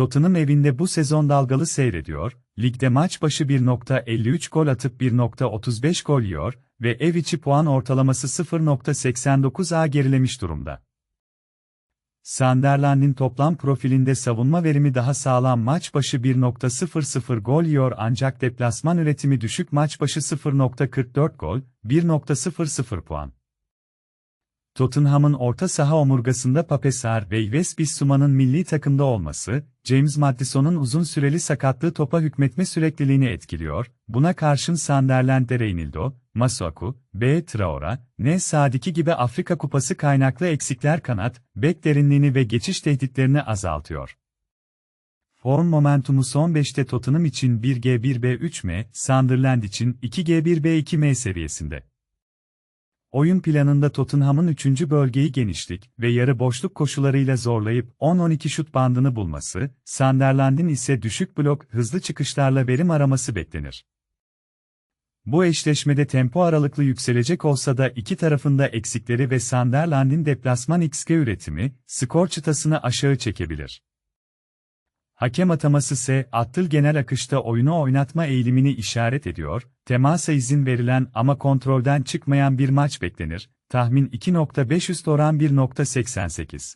Tottenham evinde bu sezon dalgalı seyrediyor, ligde maç başı 1.53 gol atıp 1.35 gol yiyor ve ev içi puan ortalaması 0.89'a gerilemiş durumda. Sunderland'in toplam profilinde savunma verimi daha sağlam maç başı 1.00 gol yiyor ancak deplasman üretimi düşük maç başı 0.44 gol, 1.00 puan. Tottenham'ın orta saha omurgasında Papesar ve Yves Bissouma'nın milli takımda olması, James Maddison'un uzun süreli sakatlığı topa hükmetme sürekliliğini etkiliyor, buna karşın Sunderland'de Reynildo, Masuaku, B. Traore, N. Sadiki gibi Afrika Kupası kaynaklı eksikler kanat, bek derinliğini ve geçiş tehditlerini azaltıyor. Form momentumu son 5'te Tottenham için 1G1B3M, Sunderland için 2G1B2M seviyesinde. Oyun planında Tottenham'ın 3. bölgeyi genişlik ve yarı boşluk koşularıyla zorlayıp 10-12 şut bandını bulması, Sunderland'in ise düşük blok, hızlı çıkışlarla verim araması beklenir. Bu eşleşmede tempo aralıklı yükselecek olsa da iki tarafında eksikleri ve Sunderland'in deplasman XG üretimi, skor çıtasını aşağı çekebilir. Hakem ataması ise attıl genel akışta oyunu oynatma eğilimini işaret ediyor, temasa izin verilen ama kontrolden çıkmayan bir maç beklenir, tahmin 2.5 üst oran 1.88.